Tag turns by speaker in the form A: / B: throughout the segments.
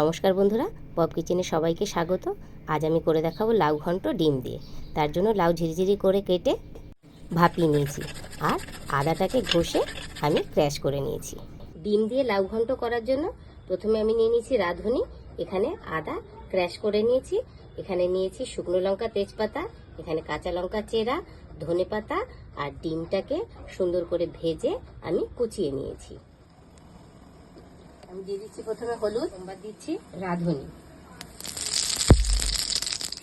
A: নমস্কার বন্ধুরা, পপ কিচেনে সবাইকে স্বাগত। আজ আমি করে দেখাবো লাউ ঘন্ট ডিম দিয়ে। তার জন্য লাউ ঝিরিঝিরি করে কেটে ভাপিয়ে নিয়েছি আর আদাটাকে ঘষে আমি ক্র্যাশ করে নিয়েছি। ডিম দিয়ে লাউ ঘন্ট করার জন্য প্রথমে আমি নিয়ে নিয়েছি রাঁধুনি, এখানে আদা ক্র্যাশ করে নিয়েছি। এখানে নিয়েছি শুকনো লঙ্কা, তেজপাতা, এখানে কাঁচা লঙ্কা চেরা ধনে পাতা আর ডিমটাকে সুন্দর করে ভেজে আমি কুচিয়ে নিয়েছি। আমি দিয়ে দিচ্ছি প্রথমে হলুদ সোমবার দিচ্ছি রাঁধুনি।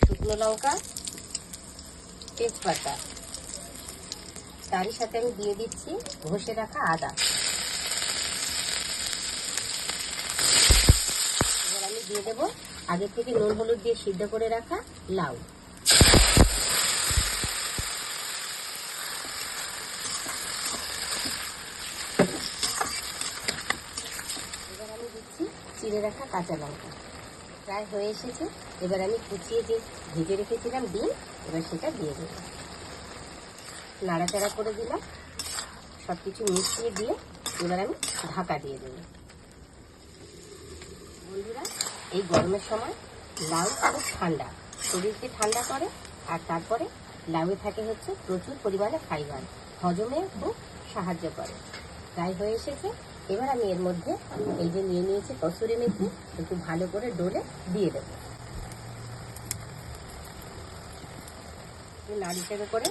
A: শুকনো লঙ্কা, তেজপাতা। তারই সাথে আমি দিয়ে দিচ্ছি ঘষে রাখা আদা। এবার আমি দিয়ে দেবো আগে থেকে নুন, হলুদ দিয়ে সিদ্ধ করে রাখা লাউ এবার আমি দিচ্ছি চিড়ে রাখা কাঁচা লঙ্কা। প্রায় হয়ে এসেছে। এবার আমি কুচিয়ে যে ভেজে রেখেছিলাম ডিম, এবার সেটা দিয়ে দেবো। নাড়াচাড়া করে দিলাম। সব কিছু মিশিয়ে দিয়ে এবার আমি ঢাকা দিয়ে দেবো। বন্ধুরা, এই গরমের সময় লাউ খুব ঠান্ডা। শরীরকে ঠান্ডা করে, আর তারপরে লাউয়ে থাকে হচ্ছে প্রচুর পরিমাণে ফাইবার। হজমে খুব সাহায্য করে। প্রায় হয়ে এসেছে। এবার আমি এর মধ্যে এই যে নিয়ে নিয়েছি কসুরি মেথি, একটু ভালো করে ডোলে দিয়ে দেবো। নাড়িচাড়ে করে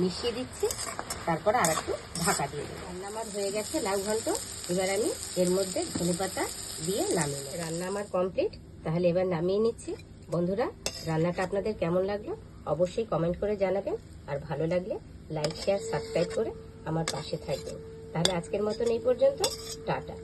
A: মিশিয়ে দিচ্ছি, তারপরে আর একটু ঢাকা দিয়ে দেবো। রান্না আমার হয়ে গেছে লাউ ঘন্ট। এবার আমি এর মধ্যে ধনে পাতা দিয়ে নামিয়ে নেব। রান্না আমার কমপ্লিট, তাহলে এবার নামিয়ে নিচ্ছি। বন্ধুরা, রান্নাটা আপনাদের কেমন লাগল অবশ্যই কমেন্ট করে জানাবেন। আর ভালো লাগলে লাইক, শেয়ার, সাবস্ক্রাইব করে আমার পাশে থাকবেন। তাহলে আজকের মতন এই পর্যন্ত টাটা।